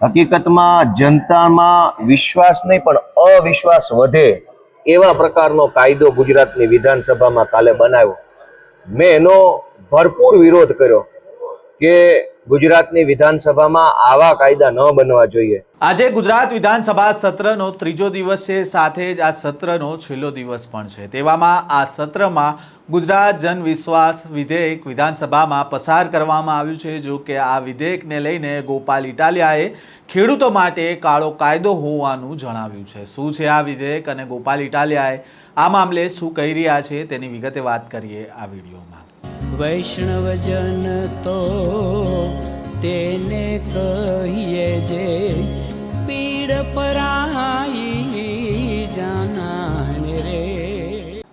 હકીકતમાં જનતામાં વિશ્વાસ નહીં, પણ અવિશ્વાસ વધે એવા પ્રકારનો કાયદો ગુજરાતની વિધાનસભામાં કાલે બનાવ્યો. મેં એનો ભરપૂર વિરોધ કર્યો કે ગુજરાતની વિધાનસભામાં આવા કાયદા ન બનવા જોઈએ. આજે ગુજરાત વિધાનસભા સત્રનો ત્રીજો દિવસ છે, સાથે જ આ સત્રનો છેલ્લો દિવસ પણ છે. તેવામાં આ સત્રમાં ગુજરાત જન વિશ્વાસ વિધેયક વિધાનસભામાં પસાર કરવામાં આવ્યું છે, જો કે આ વિધેયકને લઈને ગોપાલ ઇટાલિયાએ ખેડૂતો માટે કાળો કાયદો હોવાનું જણાવ્યું છે. શું છે આ વિધેયક અને ગોપાલ ઇટાલિયાએ આ મામલે શું કહી રહ્યા છે તેની વિગતે વાત કરીએ આ વિડીયોમાં. વૈષ્ણવજન તો તેને કહીએ જે પીડ પરાઈ જાનાને રે.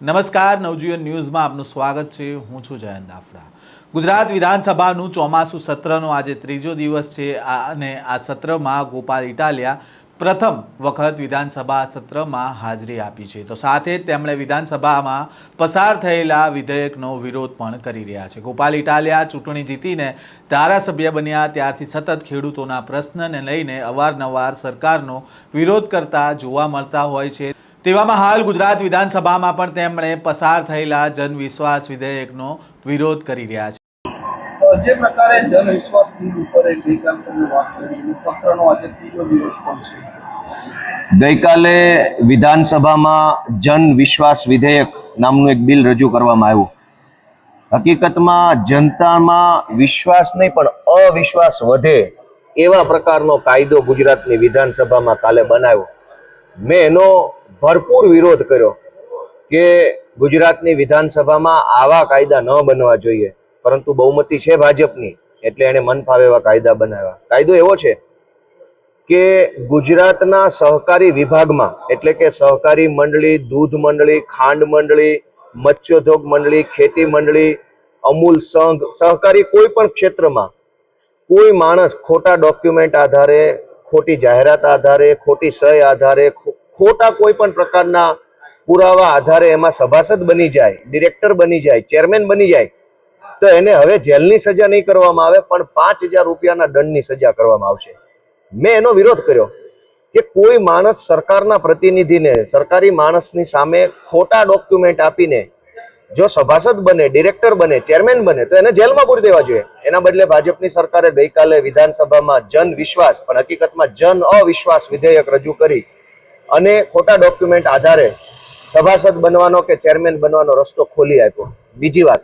નમસ્કાર, નવજીવન ન્યૂઝમાં આપનું સ્વાગત છે. હું છું જયંત દાફડા ગુજરાત વિધાનસભાનું ચોમાસું સત્રનો આજે ત્રીજો દિવસ છે. અને આ સત્રમાં ગોપાલ ઇટાલિયા પ્રથમ વખત વિધાનસભા સત્રમાં હાજરી આપી છે. તો સાથે તેમણે વિધાનસભામાં પસાર થયેલા વિધેયકનો વિરોધ પણ કરી રહ્યા છે. ગોપાલ ઇટાલિયા ચૂંટણી જીતીને ધારાસભ્ય બન્યા ત્યારથી સતત ખેડૂતોના પ્રશ્નને લઈને અવારનવાર સરકારનો વિરોધ કરતા જોવા મળતા હોય છે. તેવામાં હાલ ગુજરાત વિધાનસભામાં પણ તેમણે પસાર થયેલા જનવિશ્વાસ વિધેયકનો વિરોધ કરી રહ્યા છે. જે પ્રકારે જનવિશ્વાસ ઉપર સત્રનો આજે ત્રીજો દિવસ પણ છે. ગઈકાલે વિધાનસભામાં જન વિશ્વાસ વિધેયક નામનું એક બિલ રજૂ કરવામાં આવ્યું. હકીકતમાં જનતામાં વિશ્વાસ નહીં, પણ અવિશ્વાસ વધે એવા પ્રકારનો કાયદો ગુજરાતની વિધાનસભામાં કાલે બનાવ્યો. મેં એનો ભરપૂર વિરોધ કર્યો કે ગુજરાતની વિધાનસભામાં આવા કાયદા ન બનવા જોઈએ. પરંતુ બહુમતી છે ભાજપની, એટલે એણે મન ફાવે એવા કાયદા બનાવ્યા. કાયદો એવો છે કે ગુજરાતના સહકારી વિભાગમાં, એટલે કે સહકારી મંડળી, દૂધ મંડળી, ખાંડ મંડળી, મત્સ્યોદ્યોગ મંડળી, ખેતી મંડળી, અમૂલ સંઘ, સહકારી કોઈ પણ ક્ષેત્રમાં, કોઈ માણસ ખોટા ડોક્યુમેન્ટ આધારે, ખોટી જાહેરાત આધારે, ખોટી સહી આધારે ખોટા કોઈ પણ પ્રકારના પુરાવા આધારે એમાં સભાસદ બની જાય, ડિરેક્ટર બની જાય, ચેરમેન બની જાય તો એને હવે જેલની સજા નહીં કરવામાં આવે, પણ પાંચ હજાર રૂપિયાના દંડની સજા કરવામાં આવશે. મેં એનો વિરોધ કર્યો કે કોઈ માણસ સરકારના પ્રતિનિધિને, સરકારી માણસની સામે ખોટા ડોક્યુમેન્ટ આપીને જો સભાસદ બને, ડિરેક્ટર બને, ચેરમેન બને, તો એને જેલમાં પૂરી દેવા જોઈએ. એના બદલે ભાજપની સરકારે ગઈકાલે વિધાનસભામાં જન વિશ્વાસ, પણ હકીકતમાં જન અવિશ્વાસ વિધેયક રજૂ કરી અને ખોટા ડોક્યુમેન્ટ આધારે સભાસદ બનવાનો કે ચેરમેન બનવાનો રસ્તો ખોલી આપ્યો. બીજી વાત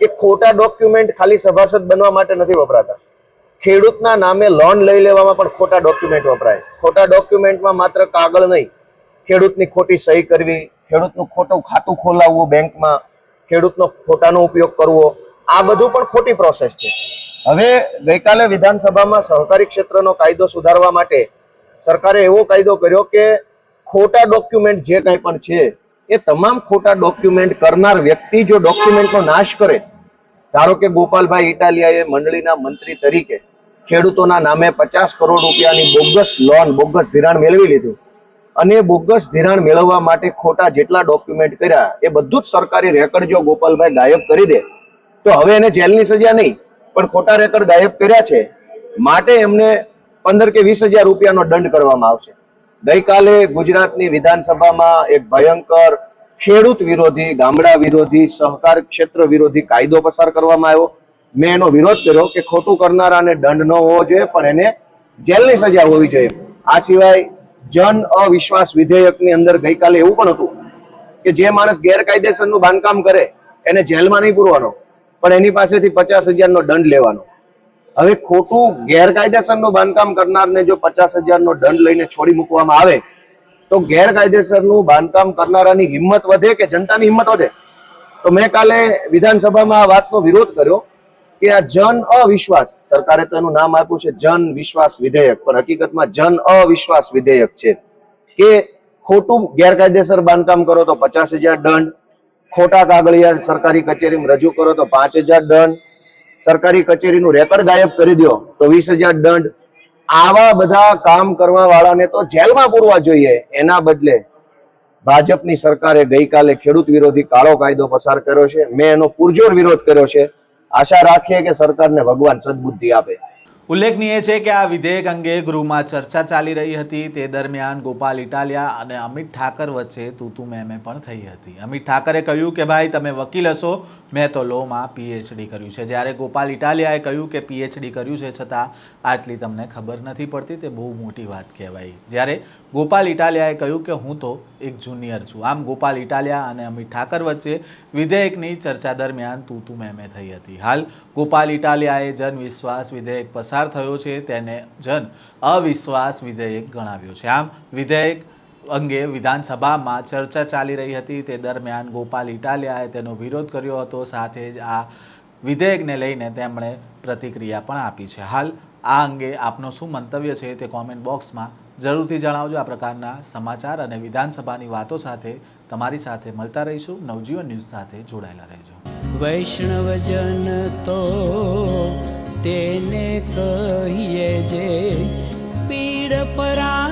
કે ખોટા ડોક્યુમેન્ટ ખાલી સભાસદ બનવા માટે નથી વપરાતા. ખેડૂતના નામે લોન લઈ લેવામાં પણ ખોટા ડોક્યુમેન્ટ વપરાય. ખોટા ડોક્યુમેન્ટમાં માત્ર કાગળ નહીં, ખેડૂતની ખોટી સહી કરવી, ખેડૂતનું ખોટું ખાતું ખોલાવવું બેંકમાં, ખેડૂતનો ખોટાનો ઉપયોગ કરવો, આ બધું પણ ખોટી પ્રોસેસ છે. હવે ગઈકાલે વિધાનસભામાં સહકારી ક્ષેત્રનો કાયદો સુધારવા માટે સરકારે એવો કાયદો કર્યો કે ખોટા ડોક્યુમેન્ટ જે કંઈ પણ છે એ તમામ ખોટા ડોક્યુમેન્ટ કરનાર વ્યક્તિ જો ડોક્યુમેન્ટનો નાશ કરે, ધારો કે ગોપાલભાઈ ઇટાલિયાએ મંડળીના મંત્રી તરીકે ખેડૂતોના નામે પચાસ કરોડ રૂપિયાની બોગસ લોન બોગસ ધિરાણ મેળવી લીધું. અને બોગસ ધિરાણ મેળવવા માટે ખોટા જેટલા ડોક્યુમેન્ટ કર્યા, એ બધું જ સરકારી રેકર્ડ જો ગોપાલભાઈ ગાયબ કરી દે, તો હવે એને જેલની સજા નહીં, પણ ખોટા રેકર્ડ ગાયબ કર્યા છે. માટે એમને પંદર કે વીસ હજાર રૂપિયાનો દંડ કરવામાં આવશે. ગઈકાલે ગુજરાતની વિધાનસભામાં એક ભયંકર ખેડૂત વિરોધી, ગામડા વિરોધી, સહકાર ક્ષેત્ર વિરોધી કાયદો પસાર કરવામાં આવ્યો. મેં એનો વિરોધ કર્યો કે ખોટું કરનારાને દંડ ન હોવો જોઈએ, પણ એને જેલની સજા હોવી જોઈએ. આ સિવાય જન અવિશ્વાસ વિધેયકની અંદર ગઈકાલે એવું પણ હતું કે જે માણસ ગેરકાયદેસરનું બાંધકામ કરે, એને જેલમાં નહીં પૂરવાનો, પણ એની પાસેથી પચાસ હજારનો દંડ લેવાનો. હવે ખોટું ગેરકાયદેસરનું બાંધકામ કરનારને જો પચાસ હજારનો દંડ લઈને છોડી મૂકવામાં આવે, તો ગેરકાયદેસરનું બાંધકામ કરનારાની હિંમત વધે કે જનતાની હિંમત વધે? તો મેં કાલે વિધાનસભામાં આ વાતનો વિરોધ કર્યો કે આ જન અવિશ્વાસ, સરકારે તો એનું નામ આપ્યું છે જન વિશ્વાસ વિધેયક, પણ હકીકતમાં જન અવિશ્વાસ વિધેયક છે કે ખોટું ગેરકાયદેસર બાંધકામ કરો તો પચાસ હજાર દંડ, ખોટા કાગળિયા સરકારી કચેરીમાં રજૂ કરો તો પાંચ હજાર દંડ સરકારી કચેરીનું રેકર્ડ ગાયબ કરી દો તો વીસ હજાર દંડ. આવા બધા કામ કરવા વાળાને તો જેલમાં પૂરવા જોઈએ. એના બદલે ભાજપની સરકારે ગઈકાલે ખેડૂત વિરોધી કાળો કાયદો પસાર કર્યો છે. મેં એનો પુરજોર વિરોધ કર્યો છે. આશા રાખીએ કે સરકારને ભગવાન સદબુદ્ધિ આપે. ઉલ્લેખનીય છે કે આ વિધેયક અંગે ગૃહમાં ચર્ચા ચાલી રહી હતી. તે દરમિયાન ગોપાલ ઇટાલિયા અને અમિત ઠાકર વચ્ચે તૂતુ મેમે પણ થઈ હતી. અમિત ઠાકરે કહ્યું કે, ભાઈ, તમે વકીલ હશો. મેં તો લોમાં પીએચડી કર્યું છે. જ્યારે ગોપાલ ઇટાલિયાએ કહ્યું કે પીએચડી કર્યું છે છતાં આટલી તમને ખબર નથી પડતી. તે બહુ મોટી વાત કહેવાય. જ્યારે ગોપાલ ઇટાલિયાએ કહ્યું કે હું તો એક જુનિયર છું. આમ ગોપાલ ઇટાલિયા અને અમિત ઠાકર વચ્ચે વિધેયકની ચર્ચા દરમિયાન તૂતુ મેમે થઈ હતી. હાલ ગોપાલ ઇટાલિયાએ જન વિશ્વાસ વિધેયક પસાર થયો છે, તેને જન અવિશ્વાસ વિધેયક ગણાવ્યો છે. આમ વિધેયક અંગે વિધાનસભામાં ચર્ચા ચાલી રહી હતી. તે દરમિયાન ગોપાલ ઇટાલિયાએ તેનો વિરોધ કર્યો હતો. સાથે જ આ વિધેયકને લઈને તેમણે પ્રતિક્રિયા પણ આપી છે. હાલ આ અંગે આપનો શું મંતવ્ય છે તે કોમેન્ટ બોક્સમાં જરૂરથી જણાવજો આ પ્રકારના સમાચાર અને વિધાનસભાની વાતો સાથે તમારી સાથે મળતા રહીશું. નવજીવન ન્યૂઝ સાથે જોડાયેલા રહેજો. વૈષ્ણવજન તો તેને કહીએ જે પીડ પરાઈ